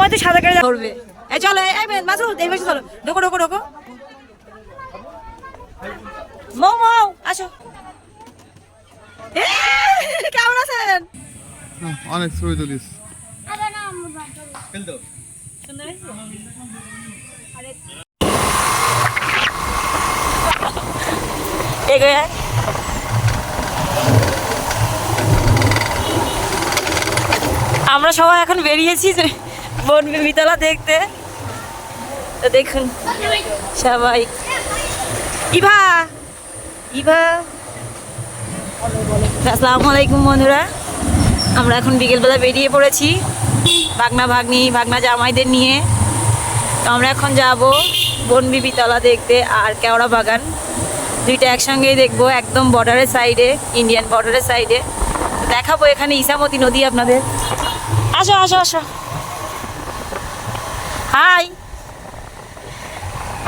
সময় তো সাদা গাড়ি ধরবে। এই চলো এই মাসুদ এই পাশে চলো। ঢোকো ঢোকো ঢোকো। মৌ মৌ আসো। এ, কেমন আছেন? হ্যাঁ, অনেক ছবি তুলিস। এগোয়। আমরা সবাই এখন বেরিয়েছি যে বন বিতলা দেখতে। তো দেখুন সবাই। ইভা! ইভা! আসসালামু আলাইকুম বন্ধুরা। আমরা এখন বিকেলবেলা বেরিয়ে পড়েছি ভাগনা ভাগ্নি, ভাগনা জামাইদের নিয়ে। তো আমরা এখন যাব বনবিবিতলা দেখতে আর কেওড়া বাগান। দুইটা একসঙ্গেই দেখব একদম বর্ডারের সাইডে ইন্ডিয়ান বর্ডারের সাইডে দেখাবো এখানে ইসামতি নদী আপনাদের। আসো আসো আসো। হাই।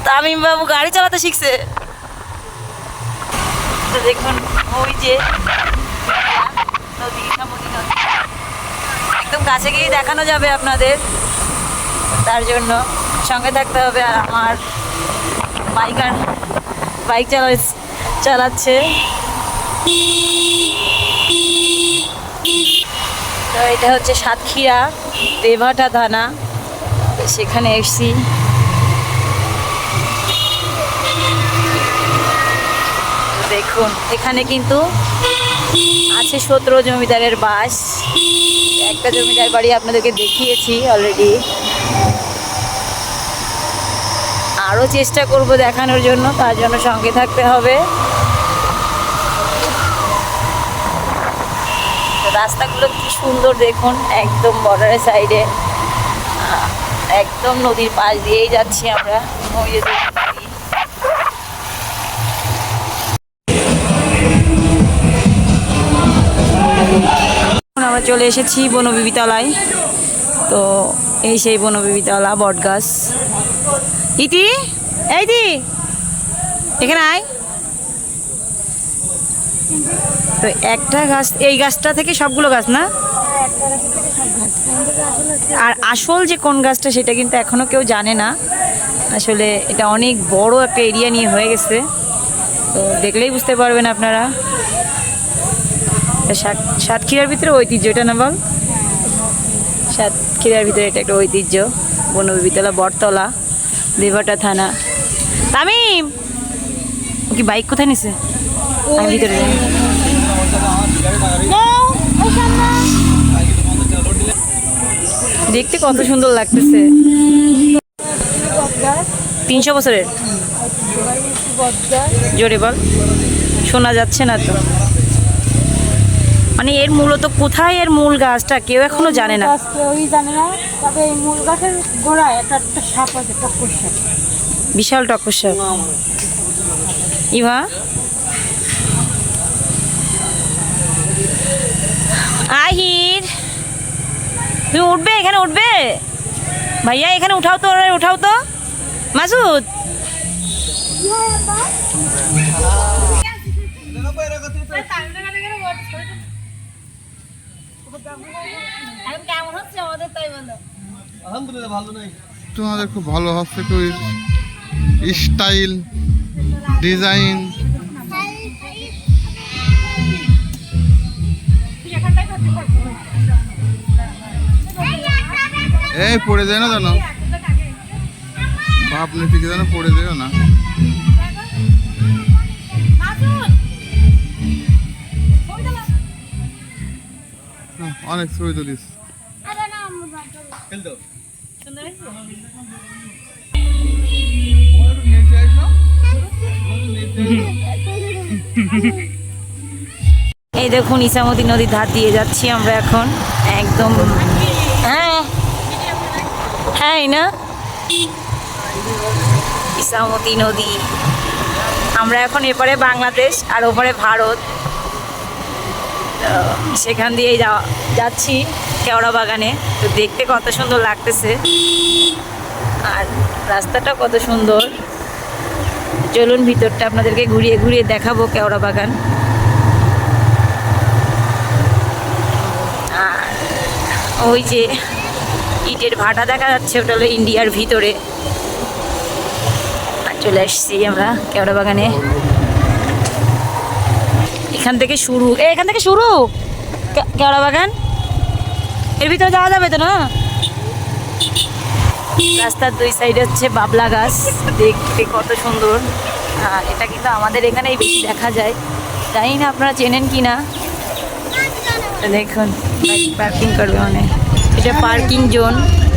তামিম বাবু গাড়ি চালাতে শিখছে। তো দেখুন, ওই যে নদী একদম কাছে গিয়ে দেখানো যাবে আপনাদের। তার জন্য সঙ্গে থাকতে হবে আর আমার বাইকার, বাইক চালা চালাচ্ছে। তো এটা হচ্ছে সাতক্ষীরা দেভাটা থানা সেখানে এসছি। দেখুন, এখানে কিন্তু আছে সতেরো জমিদারের বাস। একটা জমিদার বাড়ি আপনাদেরকে দেখিয়েছি অলরেডি আরও চেষ্টা করব দেখানোর জন্য, তার জন্য সঙ্গে থাকতে হবে। রাস্তাগুলো কি সুন্দর দেখুন, একদম বর্ডারের সাইডে একদম নদীর পাশ দিয়েই যাচ্ছি আমরা। ওই যে আমরা চলে এসেছি বনবিবিতলায়। তো এই সেই বনবিবিতলা বটগাছ। ইতি, এই দি, এখানে আয়। তো একটা গাছ, এই গাছটা থেকে সবগুলো গাছ না? আর আসল যে কোন গাছটা সেটা কিন্তু এখনও কেউ জানে না। আসলে এটা অনেক বড় একটা এরিয়া নিয়ে হয়ে গেছে। তো দেখলেই বুঝতে পারবেন আপনারা। সাত, সাতক্ষীরার ভিতরে ঐতিহ্য, এটা না বল? সাতক্ষীরার ভিতরে এটা একটা ঐতিহ্য। বনবিবিতলা, বটতলা দেবাটা থানা। তামিম! কি বাইক কোথায় নিছে? আমি ভিতরে যাই। দেখতে কত সুন্দর লাগতেছে। তিনশো বছরের? জোরে বল। শোনা যাচ্ছে না তো। মানে এর মূলত কোথায় এর মূল গাছটা? কেউ এখনও জানে না। আছে টক্কর সাপ বিশাল ইভা? আহির। তুমি উঠবে? এখানে উঠবে? ভাইয়া, এখানে উঠাও তো উঠাও তো। মাসুদ? তোমাদের খুব ভালো হচ্ছে স্টাইল, ডিজাইন। এই পড়ে যায় না জানো? বাপ নেই থেকে যেন পড়ে যায় না। হ্যাঁ, অনেক ছবি তুলিস। এই দেখুন ইসামতি নদীর ধার দিয়ে যাচ্ছি আমরা এখন। একদম এই না? ইসামতি নদী। আমরা এখন এপারে বাংলাদেশ আর ওপারে ভারত। সেখান দিয়েই যাচ্ছি কেওড়া বাগানে। তো দেখতে কত সুন্দর লাগতেছে। আর রাস্তাটা কত সুন্দর। চলুন ভিতরটা আপনাদেরকে ঘুরিয়ে ঘুরিয়ে দেখাবো কেওড়া বাগান। ওই যে ইটের ভাটা দেখা যাচ্ছে, ওটা হলো ইন্ডিয়ার ভিতরে। চলে এসছি আমরা কেওড়া বাগানে। এখান থেকে শুরু। এ, এখান থেকে শুরু? কেওড়া বাগান? এর ভিতরে যাওয়া যাবে তো, না? রাস্তার দুই সাইডে হচ্ছে বাবলা গাছ। দেখতে কত সুন্দর। আর এটা কিন্তু আমাদের এখানেই বেশি দেখা যায়। জানি না আপনারা চেনেন কি না দেখুন পার্কিং করবে মানে এটা পার্কিং জোন।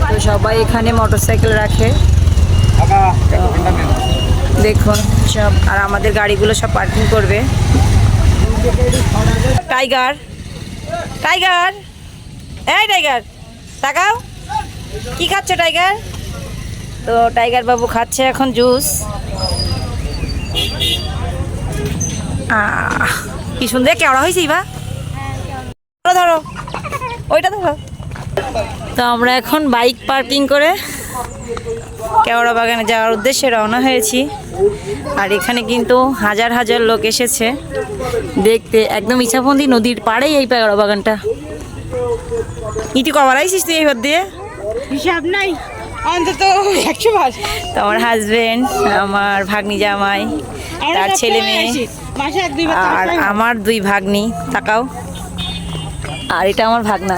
তো সবাই এখানে মোটরসাইকেল রাখে। দেখুন সব, আর আমাদের গাড়িগুলো সব পার্কিং করবে। টাইগার টাইগার, এই টাইগার, তাকাও। কি খাচ্ছে টাইগার? তো টাইগার বাবু খাচ্ছে এখন জুস। কি সুন্দর কেওড়া হয়েছে বা ধরো ধরো। ওইটা ধরো। তো আমরা এখন বাইক পার্কিং করে কেওড়া বাগানে যাওয়ার উদ্দেশ্যে রওনা হয়েছি। আর এখানে কিন্তু হাজার হাজার লোক এসেছে। দেখতে একদম ইচ্ছাপন্থী নদীর পাড়েই এই কেওড়া বাগানটা। ইটি কবার আইসিস তুই এইবার দিয়ে? হিসাব নাই। অন্তত একশো বার। তো আমার হাজবেন্ড আমার ভাগ্নি জামাই তার ছেলে মেয়ে আর আমার দুই ভাগ্নি তাকাও। আর এটা আমার ভাগনা।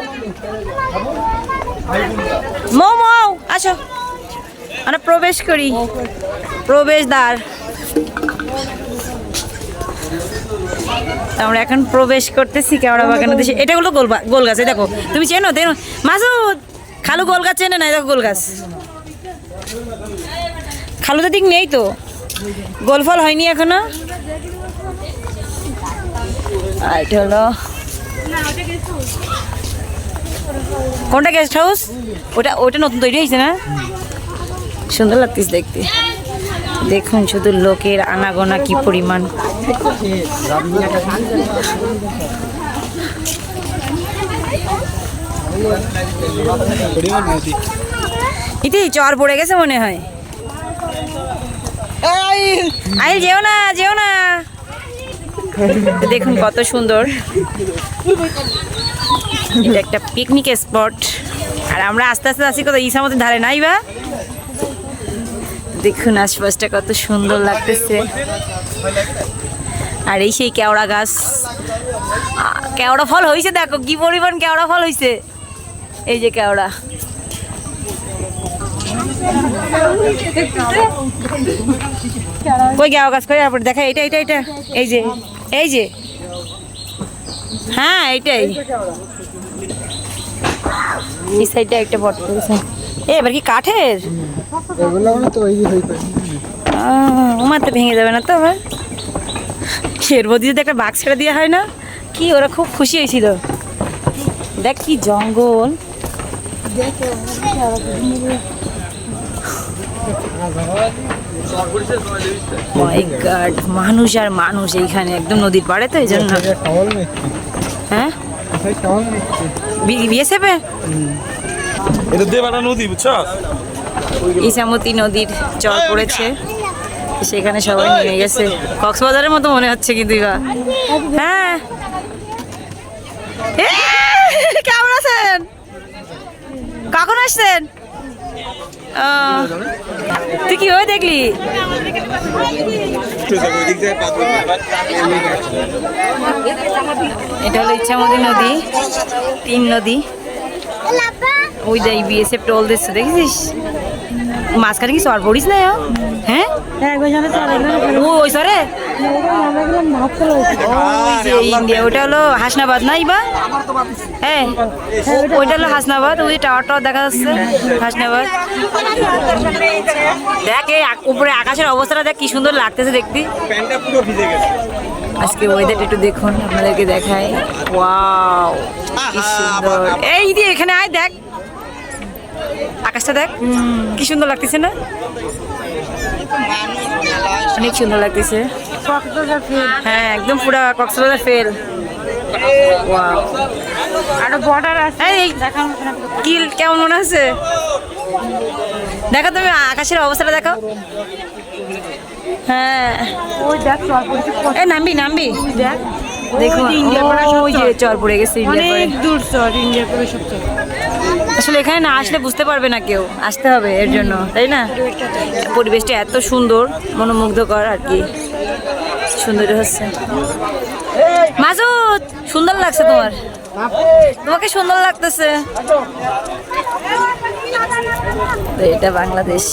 মৌ মৌ আসো। আমরা প্রবেশ করি। প্রবেশদ্বার। আমরা এখন প্রবেশ করতেছি কেওড়া বাগানের দেশে এটা হলো গোল গোল গাছ দেখো। তুমি চেনো? তেনো মাসুদ, খালু গোল গাছ চেনে না? দেখো গোল গাছ। খালু তো দিক নেই তো। গোল ফল হয়নি এখনও। এটা হলো কোনটা গেস্ট হাউস ওটা ওটা নতুন তৈরি হয়েছে না? সুন্দর লাগতেছে দেখতে। দেখুন শুধু লোকের আনাগোনা কি পরিমাণ। ইতি চর পড়ে গেছে মনে হয়। আইল, যেও না যেও না। দেখুন কত সুন্দর। এটা একটা পিকনিক স্পট আর আমরা আস্তে আস্তে আসি কত ইসামতের ধারে নাই বা? দেখুন আশপাশটা কত সুন্দর লাগতেছে। আর এই সেই কেওড়া গাছ। কেওড়া ফল হয়েছে দেখো, কি পরিমাণ কেওড়া ফল হয়েছে এই যে কেওড়া। কই কেওড়া গাছ? কই তারপর দেখা এটা এটা এটা এই যে এই যে। হ্যাঁ এইটাই। এই সাইডটা একটা বট করেছে এ এবার কি কাঠের? আহ, আমার তো ভেঙে যাবে না তো আবার? মধ্যে যদি একটা বাঘ ছেড়ে দেওয়া হয় না কি ওরা খুব খুশি হয়েছিল। দেখ কি জঙ্গল। মানুষ আর মানুষ এইখানে একদম নদীর পাড়ে তো এই জন্য। হ্যাঁ? বিএসএফে এটা দেবানা নদী বুঝছ? ইসামতি নদীর চর পড়েছে। সেখানে সবাই নেমে গেছে। কক্সবাজারের মতো মনে হচ্ছে কিন্তু হ্যাঁ। কেমন আছেন? কখন আসছেন? তুই কি হয়ে দেখলি? এটা হলো ইচ্ছামতি নদী তিন নদী। ওই যাই বিএসএফ টোল দিচ্ছে দেখেছিস? মাঝখানে কি সর পড়িস না হ্যাঁ? ও ওই সরে ওই যে ইন্ডিয়া ওটা হলো হাসনাবাদ না ইবা হ্যাঁ ওইটা হলো হাসনাবাদ ওই টাওয়ার টাওয়ার দেখা যাচ্ছে হাসনাবাদ। দেখ উপরে আকাশের অবস্থাটা দেখ কি সুন্দর লাগতেছে দেখতে। আজকে ওয়েদারটা একটু দেখুন আপনাদেরকে দেখাই। ওয়াও এই দি এখানে আয় দেখ। আকাশটা দেখ। কি সুন্দর লাগতেছে না? অনেক সুন্দর লাগতেছে। হ্যাঁ একদম পুরা কক্সবাজার ফেল আরও বর্ডার আছে। কি কেমন মনে হচ্ছে? দেখো তুমি আকাশের অবস্থাটা দেখো হ্যাঁ এ নামবি নামবি। দেখ। দেখুন ওই যে চর। পড়ে গেছে ইন্ডিয়া অনেক দূর চর ইন্ডিয়া করে সব চর আসলে এখানে না আসলে বুঝতে পারবে না কেউ। আসতে হবে এর জন্য, তাই না? পরিবেশটা এত সুন্দর, মনোমুগ্ধকর আর কি। সুন্দর হচ্ছে। মাজুদ সুন্দর লাগছে তোমার। তোমাকে সুন্দর লাগতেছে। এটা বাংলাদেশ।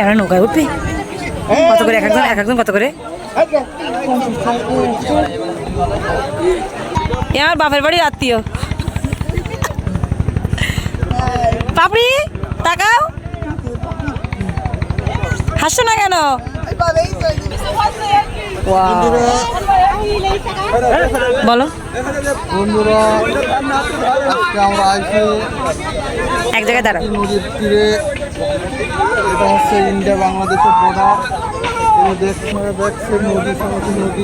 এরা নৌকায় উঠবে? কত করে? এক একজন এক একজন কত করে? এ আমার বাপের বাড়ির আত্মীয়। পাপড়ি তাকাও হাসছো না কেন. বলো। বন্ধুরা আজকে আমরা আইছি এক জায়গায় দাঁড়াও। নদীর তীরে। এটা হচ্ছে ইন্ডিয়া বাংলাদেশের বর্ডার দেখছে নদী সমস্ত নদী।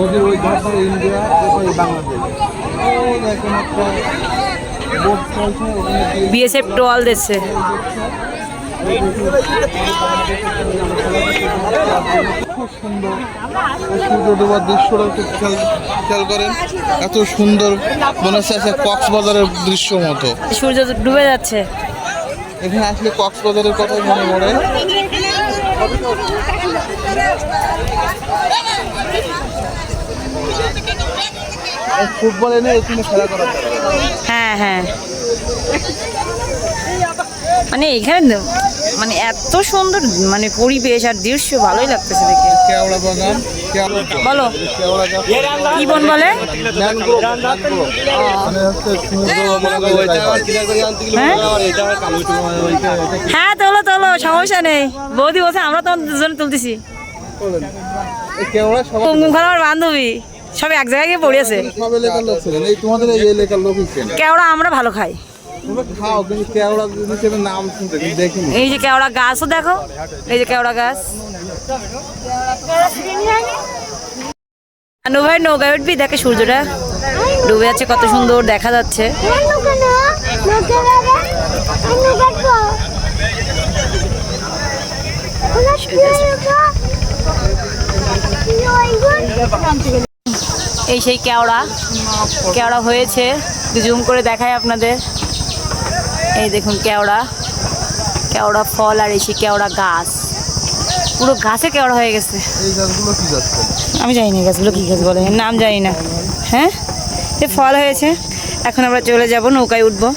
নদীর ওই ধার ইন্ডিয়া ওই বাংলাদেশ। ওই দেখেন একটা বোট চলছে ওখানে বিএসএফ টোয়াল দিচ্ছে খুব সুন্দর। এই সূর্য ডোবার দৃশ্যটা একটু খেয়াল খেয়াল করেন। এত সুন্দর মনে হচ্ছে কক্সবাজারের দৃশ্য মতো। সূর্য ডুবে যাচ্ছে। এখানে আসলে কক্সবাজারের কথাই মনে পড়ে। ফুটবল এনে এখানে খেলা করা হ্যাঁ হ্যাঁ। মানে এখানে মানে এত সুন্দর মানে পরিবেশ আর দৃশ্য ভালোই লাগতেছে দেখে। কেওড়া বাগান বলো। কি বন বলে? মানে হ্যাঁ? হ্যাঁ তোলো তোলো সমস্যা নেই। বৌদি বলছে আমরা তোমার দুজনে তুলতেছি। আমার বান্ধবী। সব এক জায়গায় গিয়ে পড়েছে। সব এলাকার লোক ছিলেন। এই তোমাদের এই এলাকার লোকই চেনে কেওড়া আমরা ভালো খাই। খাও কিন্তু কেওড়া হিসেবে নাম শুনতে দেখিনি। এই যে কেওড়া গাছও দেখো এই যে কেওড়া গাছ। আনু ভাই নৌকায় উঠবি? দেখে সূর্যটা ডুবে যাচ্ছে কত সুন্দর দেখা যাচ্ছে। এই সেই কেওড়া। কেওড়া হয়েছে। জুম করে দেখায় আপনাদের। এই দেখুন কেওড়া। কেওড়া ফল আর এই সেই কেওড়া গাছ। পুরো গাছে কেওড়া হয়ে গেছে। আমি জানি না গাছগুলো কী গাছ বলে। নাম জানি না। হ্যাঁ? এ ফল হয়েছে। এখন আমরা চলে যাব নৌকায় উঠবো।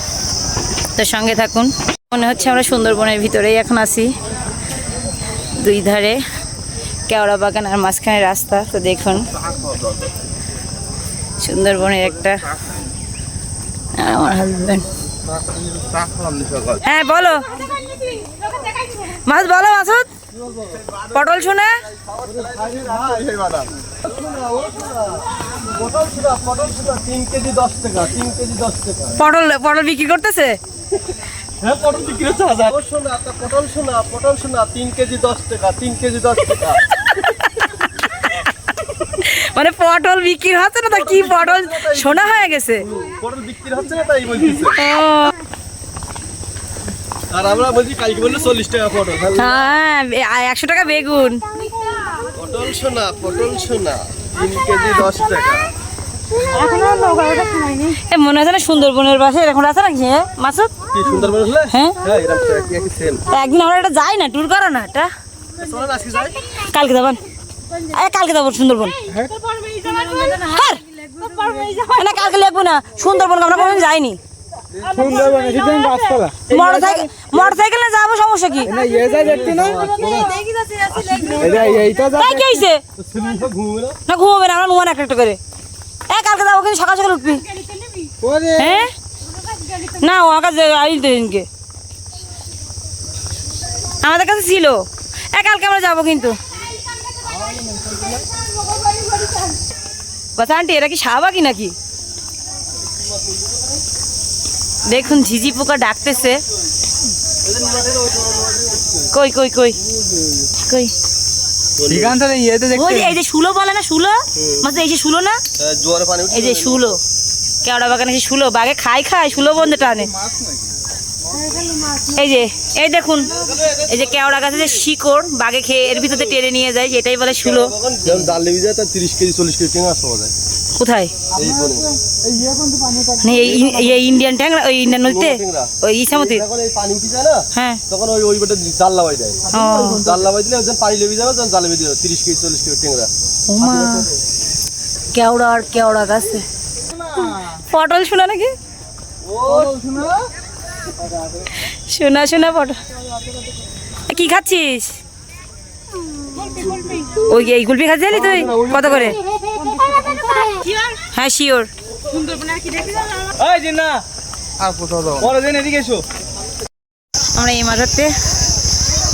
তার সঙ্গে থাকুন। মনে হচ্ছে আমরা সুন্দরবনের ভিতরেই এখন আছি। দুই ধারে কেওড়া বাগান আর মাঝখানে রাস্তা। তো দেখুন। সুন্দরবনের একটা আমার হাজব্যান্ড হ্যাঁ বলো। মাছ বলো মাসুদ। পটল শুনে। তিন কেজি দশ টাকা তিন কেজি দশ টাকা পটল পটল বিক্রি করতেছে? হ্যাঁ পটল বিক্রি হচ্ছে হাজার। শোনা পটল শোনা পটল শোনা তিন কেজি দশ টাকা তিন কেজি দশ টাকা। মানে পটল বিক্রি হচ্ছে না তা কি পটল সোনা হয়ে গেছে? পটল বিক্রি হচ্ছে না তাই বলতেছে। ও, আর আমরা বলছি কালকে বলল চল্লিশ টাকা পটল হ্যাঁ একশো টাকা বেগুন। পটল শোনা পটল শোনা তিন কেজি দশ টাকা। মনে হচ্ছে না সুন্দরবনের পাশে এরকম আছে নাকি হ্যাঁ মাসুদ? কি সুন্দরবন হলে হ্যাঁ। হ্যাঁ একদিন আমরা এটা যাই না ট্যুর করো না এটা। কালকে যাবেন। কালকে যাব সুন্দরবন। হ্যাঁ। না কালকে লিখব না। সুন্দরবন আমরা কোনোদিন যাইনি। মোটর সাইকেল মোটর যাব সমস্যা কি? না না? ঘুমাবে না আমরা ঘুমান একটা একটা করে। এ কালকে যাব কিন্তু সকাল সকাল উঠবি। হ্যাঁ না ও আমার কাছে আইল তো দিনকে আমাদের কাছে ছিল। এ কালকে আমরা যাব কিন্তু। বাচ্চা আন্টি এরা কি শাহবাগি নাকি? দেখুন ঝিঝি পোকা ডাকতেছে। কই কই কই? কই? ওই যে এই যে শুলো বলে না শুলো? মাঝে এই যে শুলো না? এই যে শুলো। কেওড়া বাগানে শুলো বাগে খাই খায় শুলো বন্ধে টানে। এই যে এই দেখুন এই যে কেওড়া গাছে যে শিকড় বাগে খেয়ে এর ভিতরে টেনে নিয়ে যায় এটাই বলে শুলো। যেমন জাল লেগে যায় তার তিরিশ কেজি চল্লিশ কেজি টেঙা পাওয়া যায় কোথায় এই মানে এই এই ইন্ডিয়ান ট্যাংরা ওই ইন্ডিয়ান নদীতে? ওই ইসামতির যখন এই পানি উঠে যায় না হ্যাঁ। তখন ওই ওই বেটা জাল লাগাই দেয় জাল লাগাই দিলে যখন পানি লেগে যাবে জালে তিরিশ কেজি চল্লিশ কেজি টেংরা ওমা। কেওড়া আর কেওড়া গাছে। পটল শোনা নাকি? শোনা? শোনা শোনা পটল কি খাচ্ছিস? ওই এই গুলপি খাচ্ছি খাচ্ছিস তুই? কত করে? হ্যাঁ শিওর আমরা এই মাথাতে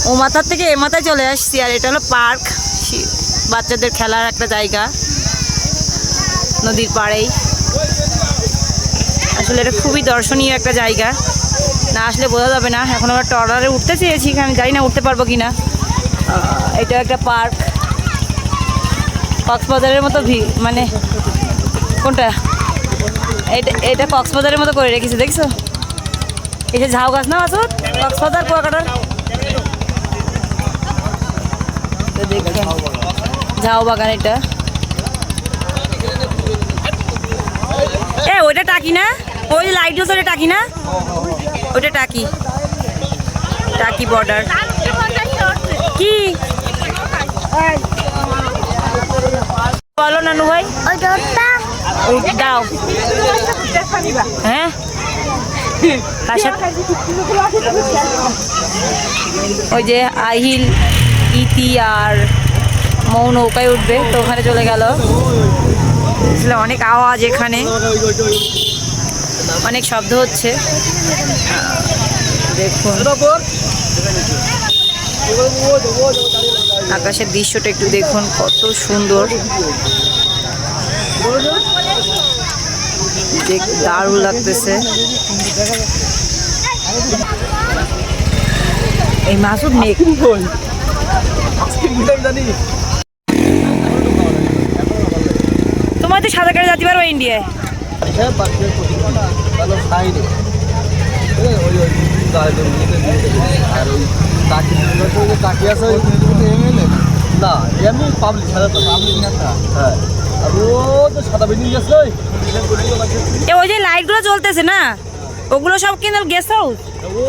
ও মাথার থেকে এ মাথায় চলে আসছি আর এটা হলো পার্ক। বাচ্চাদের খেলার একটা জায়গা। নদীর পাড়েই। আসলে এটা খুবই দর্শনীয় একটা জায়গা। না আসলে বোঝা যাবে না। এখন আমরা ট্রলারে উঠতে চেয়েছি আমি জানি না উঠতে পারব কি না এটা একটা পার্ক। কক্সবাজারের মতো ভি মানে কোনটা? এটা এটা কক্সবাজারের মতো করে রেখেছে, দেখছ? এই যে ঝাউ গাছ না আসো কক্সবাজার কুয়াকাটার ঝাউ বাগান এটা। এ, ওইটা টাকি না? ওই লাইট ওটা টাকি না? ওইটা টাকি। টাকি বর্ডার। কি? বলো নানু ভাই। দাও। হ্যাঁ? ওই যে আহিল, ইতি আর মৌ নৌকায় উঠবে, তো ওখানে চলে গেল। অনেক আওয়াজ এখানে। অনেক শব্দ হচ্ছে। দেখুন। আকাশের দৃশ্যটা একটু দেখুন, কত সুন্দর। দারুণ লাগতেছে। এই মাসুদ মেঘ। তোমার তো সাঁতার কাটে যেতে পারব ইন্ডিয়ায়। হ্যাঁ বাচ্চাদের প্রতিপাটা ভালো সাইডে ওই ওই আর ওই টাকি ওই টাকি আছে ওই এমএলএ না এমনি পাবলিক সাদা তো পাবলিক নেতা হ্যাঁ। আর ও তো সাদা বেরিয়ে গেছে ওই এ ওই যে লাইটগুলো চলতেছে না? ওগুলো সব কিন্তু গেস্ট হাউস ও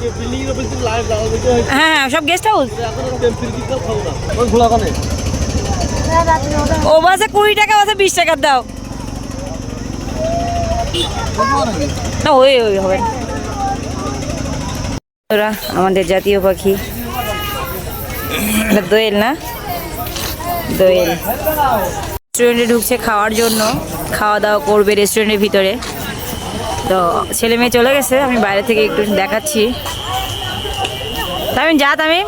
যে বিল্ডিং লাইট হ্যাঁ হ্যাঁ সব গেস্ট হাউস ও বাসে কুড়ি টাকা বাসে বিশ টাকার দাও। না, ওই ওই হবে। ওরা আমাদের জাতীয় পাখি। দোয়েল না? দোয়েল। রেস্টুরেন্টে ঢুকছে খাওয়ার জন্য। খাওয়া দাওয়া করবে রেস্টুরেন্টের ভিতরে। তো ছেলে মেয়ে চলে গেছে, আমি বাইরে থেকে একটু দেখাচ্ছি। তামিম, যা তামিম।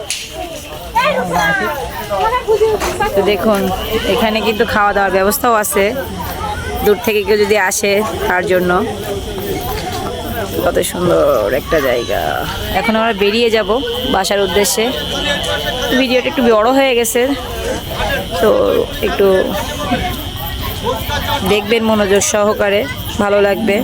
তো দেখুন, এখানে কিন্তু খাওয়া দাওয়ার ব্যবস্থাও আছে। দূর থেকে কেউ যদি আসে তার জন্য। কত সুন্দর একটা জায়গা। এখন আমরা বেরিয়ে যাব বাসার উদ্দেশ্যে। ভিডিওটা একটু বড় হয়ে গেছে, তো একটু দেখবেন মনোযোগ সহকারে, ভালো লাগবে।